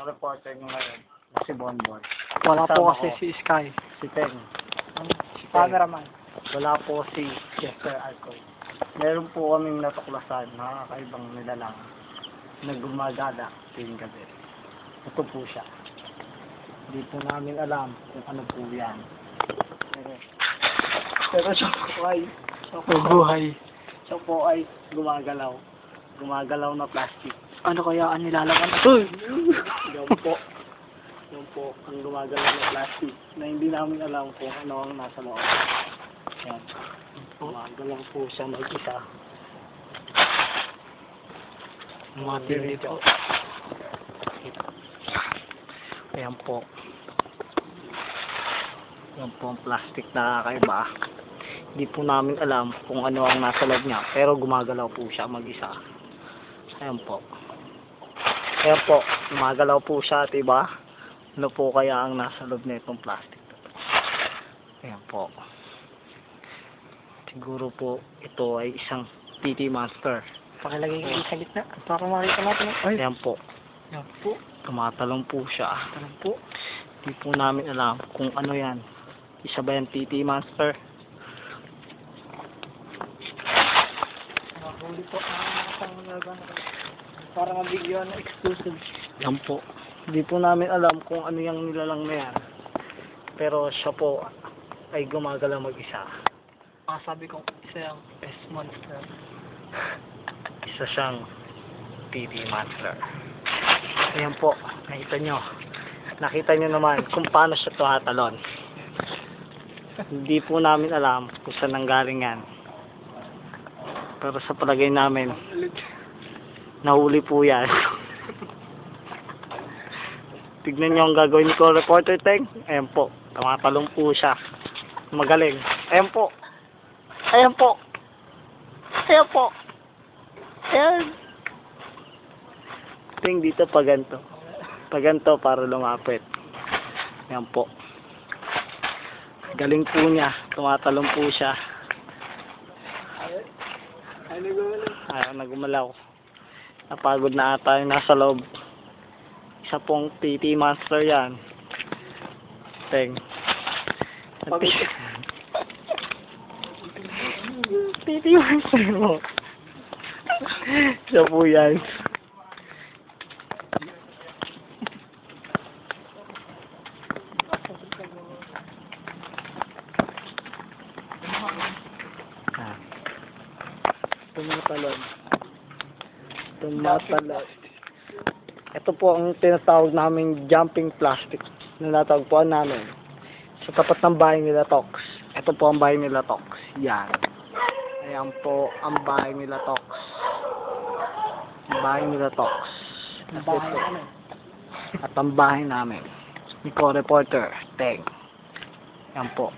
Ang reporter nyo ngayon, si Bonbon. Wala po kasi ko. si Sky. Si Teng. Si cameraman. Wala po si Chester Alcoy. Meron po kaming natuklasan na kakaibang nilalang na gumagala tuwing gabi. Ito po siya. Hindi po namin alam kung ano po yan. Pero, pero siya po ay, siya po, May buhay. siya po ay gumagalaw. Gumagalaw na plastic. Ano kaya ang nilalaman? Uy! Yan po. Yan po ang gumagalaw na plastic na hindi namin alam kung ano ang nasa loob. Yan. Gumagalaw po siya mag-isa. Matindi po. Ayan po. Yan po ang plastic na kakaiba. Hindi po namin alam kung ano ang nasa loob niya. Pero gumagalaw po siya mag-isa. Ayan po. Ayan po. Gumagalaw po siya, diba? Ano po kaya ang nasa loob na itong plastic? Ayan po. Siguro po ito ay isang PT monster. Pakilagay kayo sa gitna para makita natin. Ay, Ayan po. yan po. Tumatalong po siya. Tanong po. Hindi po namin alam kung ano yan. Isa ba yan TT Master? Nakahuli po ang pangalaga na para mabigyan ng exclusive. Yan po. Hindi po namin alam kung ano yung nilalang na yan. Pero siya po ay gumagala mag-isa. Ah, sabi ko, isa yung best monster. Isa siyang TT Master. Ayan po. Nakita nyo. Nakita nyo naman kung paano siya tumatalon. Hindi po namin alam kung saan nanggaling yan. Pero sa palagay namin, Nahuli po yan. Tignan nyo ang gagawin ko, reporter Teng. Ayan po. Tumatalong po siya. Magaling. Ayan po. Ayan po. Ayan po. Ayan. Ting dito pa ganito. Pa ganito para lumapit. Ayan po. Galing po niya. Tumatalong po siya. Ano gawin? Ayaw na gumalaw. Napagod na ata yung nasa loob. Isa pong TT monster yan. Teng. Pagod. TT monster mo. Siya po yan. Ah. Tumatalon. Tumatalon. Ito po ang tinatawag namin jumping plastic na natagpuan namin sa tapat ng bahay nila Tox. Ito po ang bahay nila Tox. Yan. Ayan po ang bahay nila Tox. Bahay nila Tox. At ito. At ang bahay namin. Nico Reporter. Teng. Yan po.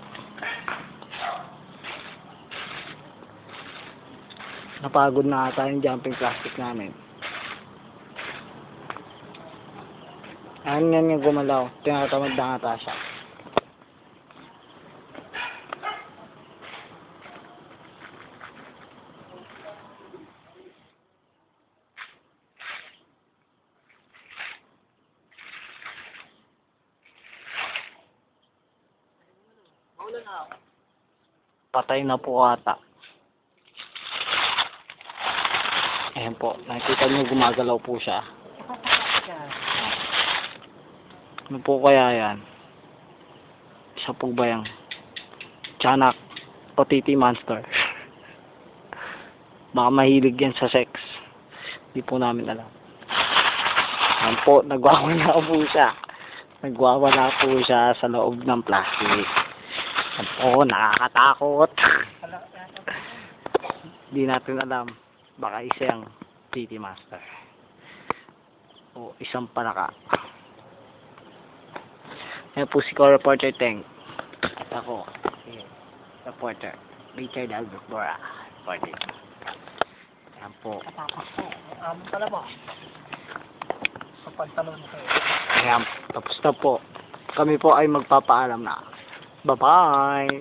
Napagod na ata yung jumping plastic namin. Ayan yan yung gumalaw. Tinatamad na ata siya. Patay na po ata. Ayan po. Nakikita niyo gumagalaw po siya. Ano po kaya yan? Isa po ba yung tiyanak o titi monster? Baka mahilig yan sa sex. Hindi po namin alam. Ayan po, nagwawala po siya. Nagwawala po siya sa loob ng plastic. Ayan po, nakakatakot. Hindi natin alam. Baka isa yung titi master. O isang palaka. Ayan po si co-reporter Teng. At ako, si reporter Richard Albert Reporter. Ayan po. Tapos po. Amo pala ba? Sa pagtalon ko. Ayan, tapos na po. Kami po ay magpapaalam na. Bye-bye!